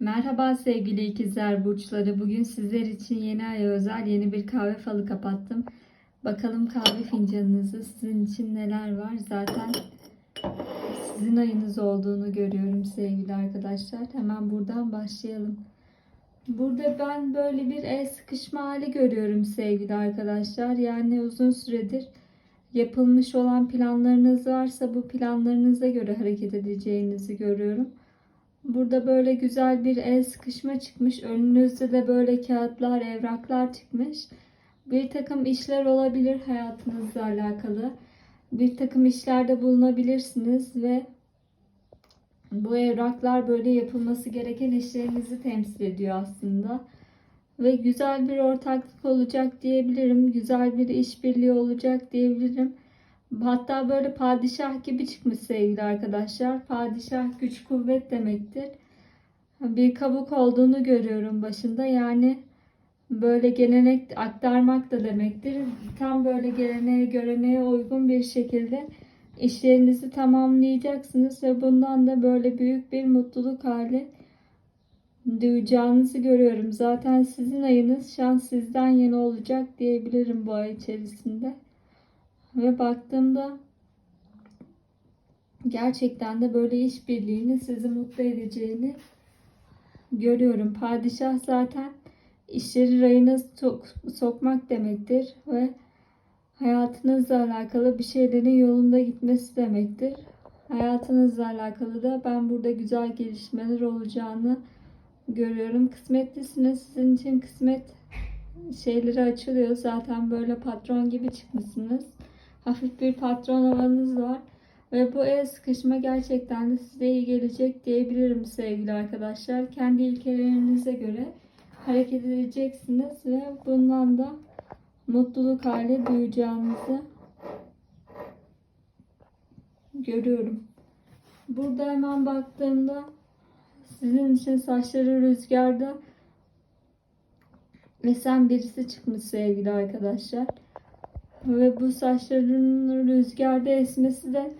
Merhaba sevgili ikizler burçları. Bugün sizler için yeni aya özel yeni bir kahve falı kapattım. Bakalım kahve fincanınızı sizin için neler var. Zaten sizin ayınız olduğunu görüyorum sevgili arkadaşlar. Hemen buradan başlayalım. Burada ben böyle bir el sıkışma hali görüyorum sevgili arkadaşlar. Yani uzun süredir yapılmış olan planlarınız varsa bu planlarınıza göre hareket edeceğinizi görüyorum. Burada böyle güzel bir el sıkışma çıkmış. Önünüzde de böyle kağıtlar, evraklar çıkmış. Bir takım işler olabilir hayatınızla alakalı. Bir takım işlerde bulunabilirsiniz ve bu evraklar böyle yapılması gereken işlerinizi temsil ediyor aslında. Ve güzel bir ortaklık olacak diyebilirim. Güzel bir işbirliği olacak diyebilirim. Hatta böyle padişah gibi çıkmış sevgili arkadaşlar. Padişah güç kuvvet demektir. Bir kabuk olduğunu görüyorum başında. Yani böyle gelenek aktarmak da demektir. Tam böyle geleneğe göreneğe uygun bir şekilde işlerinizi tamamlayacaksınız ve bundan da böyle büyük bir mutluluk hali duyacağınızı görüyorum. Zaten sizin ayınız şans sizden yana olacak diyebilirim bu ay içerisinde. Ve baktığımda gerçekten de böyle işbirliğini sizi mutlu edeceğini görüyorum. Padişah zaten işleri rayına sok sokmak demektir ve hayatınızla alakalı bir şeylerin yolunda gitmesi demektir. Hayatınızla alakalı da ben burada güzel gelişmeler olacağını görüyorum. Kısmetlisiniz. Sizin için kısmet şeyleri açılıyor. Zaten böyle patron gibi çıkmışsınız. Hafif bir patron havanız var. Ve bu el sıkışma gerçekten de size iyi gelecek diyebilirim sevgili arkadaşlar. Kendi ilkelerinize göre hareket edeceksiniz ve bundan da mutluluk hali duyacağınızı görüyorum. Burada hemen baktığımda sizin için saçları rüzgarda esen birisi çıkmış sevgili arkadaşlar. Ve bu saçların rüzgarda esmesi de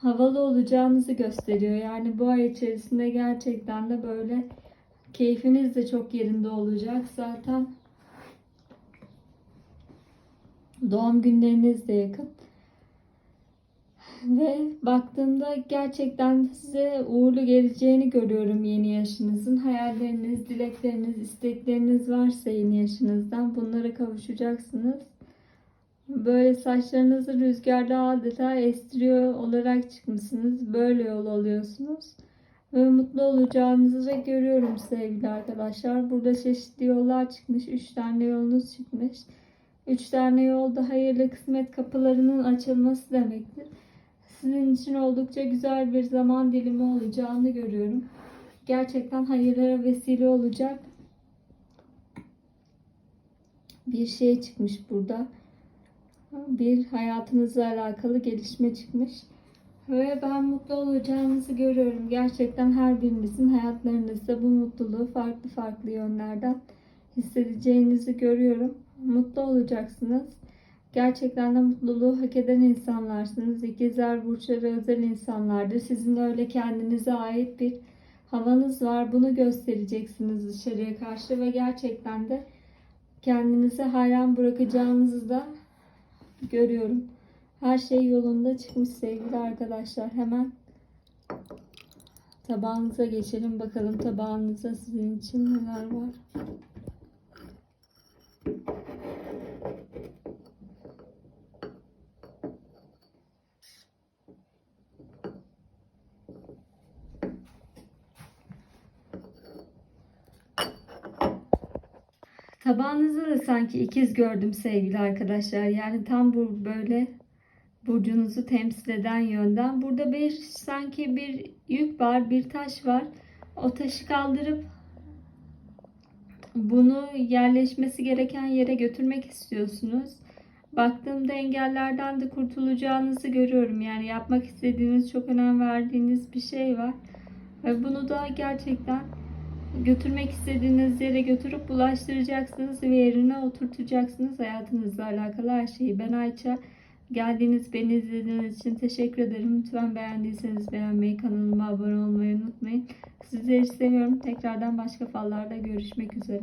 havalı olacağınızı gösteriyor. Yani bu ay içerisinde gerçekten de böyle keyfiniz de çok yerinde olacak. Zaten doğum günleriniz de yakın. Ve baktığımda gerçekten size uğurlu geleceğini görüyorum yeni yaşınızın. Hayalleriniz, dilekleriniz, istekleriniz varsa yeni yaşınızdan bunlara kavuşacaksınız. Böyle saçlarınızı rüzgarda adeta estiriyor olarak çıkmışsınız. Böyle yol alıyorsunuz. Ve mutlu olacağınızı da görüyorum sevgili arkadaşlar. Burada çeşitli yollar çıkmış. Üç tane yolunuz çıkmış. Üç tane yolda hayırlı kısmet kapılarının açılması demektir. Sizin için oldukça güzel bir zaman dilimi olacağını görüyorum. Gerçekten hayırlara vesile olacak bir şey çıkmış burada bir hayatınızla alakalı gelişme çıkmış. Ve ben mutlu olacağınızı görüyorum. Gerçekten her birinizin hayatlarınızda bu mutluluğu farklı farklı yönlerden hissedeceğinizi görüyorum. Mutlu olacaksınız. Gerçekten de mutluluğu hak eden insanlarsınız. İkizler burçları özel insanlardır. Sizin öyle kendinize ait bir havanız var. Bunu göstereceksiniz dışarıya karşı ve gerçekten de kendinize hayran bırakacağınızı da görüyorum. Her şey yolunda çıkmış sevgili arkadaşlar. Hemen tabağınıza geçelim. Bakalım tabağınızda sizin için neler var. Tabağınızda da sanki ikiz gördüm sevgili arkadaşlar. Yani tam bu böyle burcunuzu temsil eden yönden. Burada bir sanki bir yük var, bir taş var. O taşı kaldırıp bunu yerleşmesi gereken yere götürmek istiyorsunuz. Baktığımda engellerden de kurtulacağınızı görüyorum. Yani yapmak istediğiniz, çok önem verdiğiniz bir şey var. Ve bunu da gerçekten götürmek istediğiniz yere götürüp bulaştıracaksınız ve yerine oturtacaksınız hayatınızla alakalı her şeyi. Ben Ayça Geldiğiniz, beni izlediğiniz için teşekkür ederim. Lütfen beğendiyseniz beğenmeyi, kanalıma abone olmayı unutmayın. Sizleri seviyorum. Tekrardan başka fallarda görüşmek üzere.